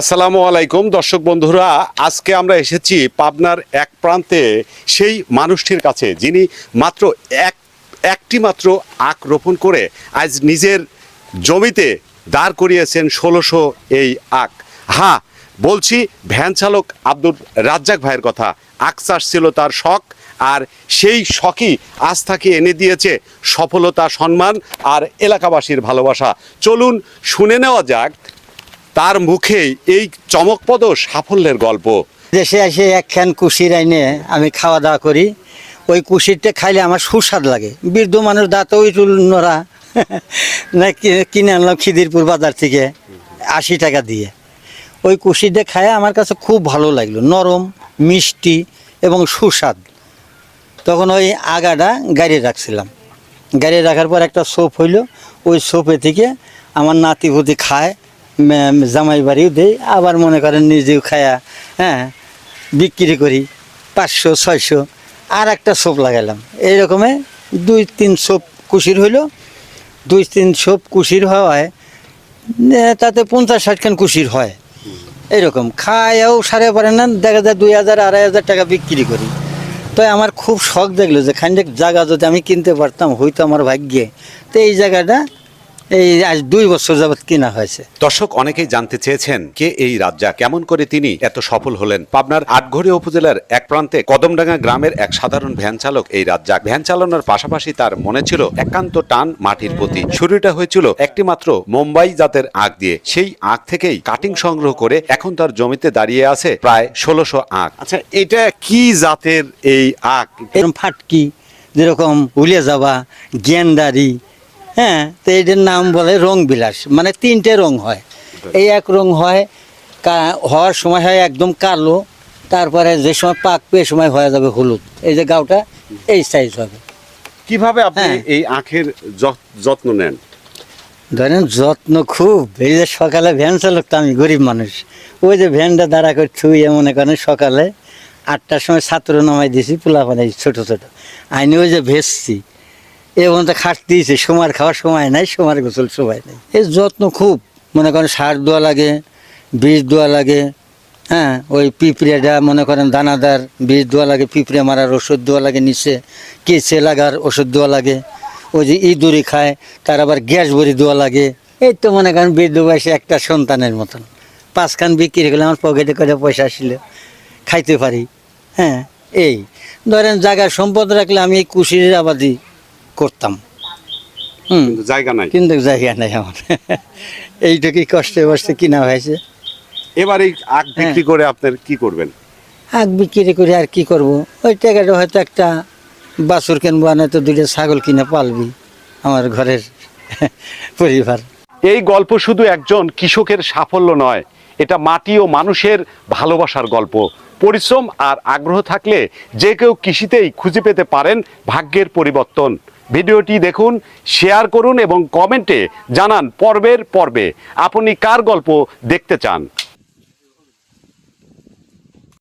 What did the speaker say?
আসসালামু আলাইকুম, দর্শক বন্ধুরা। আজকে আমরা এসেছি পাবনার এক প্রান্তে সেই মানুষটির কাছে, যিনি মাত্র এক, একটি মাত্র আখ রোপণ করে আজ নিজের জমিতে দাঁড় করিয়েছেন ষোলোশো এই আখ। হ্যাঁ বলছি, ভ্যান চালক আব্দুর রাজ্জাক ভাইয়ের কথা। আখ চাষ ছিল তার শখ, আর সেই শখই আজ তাকে এনে দিয়েছে সফলতা, সম্মান আর এলাকাবাসীর ভালোবাসা। চলুন শুনে নেওয়া যাক তার মুখে এই চমকপদ সাফল্যের গল্প। দেশে এসে একখান কুশির আইনে আমি খাওয়া দাওয়া করি, ওই কুশিরটা খাইলে আমার সুস্বাদ লাগে। বৃদ্ধ মানুষ দাঁত ওই নরা না কিনে আনলাম খিদিরপুর বাজার থেকে আশি টাকা দিয়ে। ওই কুশিরটা খায় আমার কাছে খুব ভালো লাগল, নরম, মিষ্টি এবং সুস্বাদ। তখন ওই আগাটা গাড়ি রাখছিলাম। গাড়ি রাখার পর একটা সোপ হইল, ওই সোপে থেকে আমার নাতি পুতি খায় জামাই বাড়িও দেই, আবার মনে করেন নিজেও খায়া হ্যাঁ বিক্রি করি, পাঁচশো, ছয়শো আর একটা সোপ লাগাইলাম। এই রকমে দুই তিন সোপ কুশির হইল। দুই তিন সোপ কুশির হওয়ায় তাতে পঞ্চাশ ষাটখান কুশির হয়। এরকম খায়ও সারে পারে না, দেখা যায় দুই হাজার, আড়াই হাজার টাকা বিক্রি করি। তো আমার খুব শখ দেখল যে খানিক জায়গা যদি আমি কিনতে পারতাম হয়তো আমার ভাগ্যে। তো এই জায়গাটা এই আজ দুই বছর যাবৎ কিনা হয়েছে। দর্শক অনেকেই জানতে চেয়েছেন কে এই রাজ্জা কেমন করে তিনি এত সফল হলেন। পাবনার আটঘরিয়া উপজেলার এক প্রান্তে কদমডাঙ্গা গ্রামের এক সাধারণ ভ্যান চালক এই রাজ্জাক ভ্যান চালানোর পাশাপাশি তার মনে ছিল একান্ত টান মাটির প্রতি। শুরুটা হয়েছিল একটি মাত্র মুম্বাই জাতের আখ দিয়ে। সেই আখ থেকেই কাটিং সংগ্রহ করে এখন তার জমিতে দাঁড়িয়ে আছে প্রায় ষোলোশো আখ। আচ্ছা এটা কি জাতের এই আখ? ফাটকি যেরকম উলিয়া যাওয়া গেন্দারি হ্যাঁ তো এইটার নাম বলে রং বিলাস মানে তিনটে রং হয়। এই এক রং হয় কা- হওয়ার সময় হয় একদম কালো তারপরে যে সময় পাকবে এ সময় হয়ে যাবে হলুদ। এই যে গাউটা এই সাইজ হবে। কীভাবে আপনি হ্যাঁ। এই আখের যত- যত্ন নেন? ধরেন যত্ন খুব এই যে সকালে ভ্যান চালক তো আমি গরিব মানুষ। ওই যে ভ্যানটা দাঁড়া করে থুইয়ে মনে করেন সকালে আটটার সময় ছাত্র নামাই দিয়েছি পোলা পানাই ছোট ছোট। আইনি ওই যে ভেসছি এ পর্যন্ত খাট দিয়েছে সময় খাওয়ার সময় নাই সময় গোসল সময় নেই। এর যত্ন খুব, মনে করেন সার দেওয়া লাগে, বীজ দেওয়া লাগে হ্যাঁ ওই পিঁপড়েটা মনে করেন দানাদার বীজ দেওয়া লাগে, পিঁপড়ে মারার ওষুধ দেওয়া লাগে নিচে, কেঁচে লাগার ওষুধ দেওয়া লাগে, ওই যে ইঁদুরি খায়, তার আবার গ্যাস ভরি দেওয়া লাগে, এই তো মনে করেন বৃদ্ধ বয়সে একটা সন্তানের মতন। পাঁচখান বিক্রি করলে আমার পকেটে করে পয়সা আসলে, খাইতে পারি হ্যাঁ এই। ধরেন জায়গার সম্পদ রাখলে আমি কুশির আবাদি করতাম। হুম। জায়গা নাই। কিন্তু জায়গা নাই আমার। এইটুকুই কষ্টে বসতে কিনা হয়েছে? এবার এই আখ বিক্রি করে আপনার কি করবেন? আগ বিক্রি করে আর কি করব? ওই টাকাটা হয়তো একটা বাছুর কিনবো আর নয়তো দুইটা ছাগল কিনে পালবি আমার ঘরের পরিবার। এই গল্প শুধু একজন কৃষকের সাফল্য নয় এটা মাটি ও মানুষের ভালোবাসার গল্প। পরিশ্রম আর আগ্রহ থাকলে যে কেউ কৃষিতেই খুঁজে পেতে পারেন ভাগ্যের পরিবর্তন। ভিডিওটি দেখুন শেয়ার করুন এবং কমেন্টে জানান পর্বের পর্বে। আপনি কার গল্প দেখতে চান?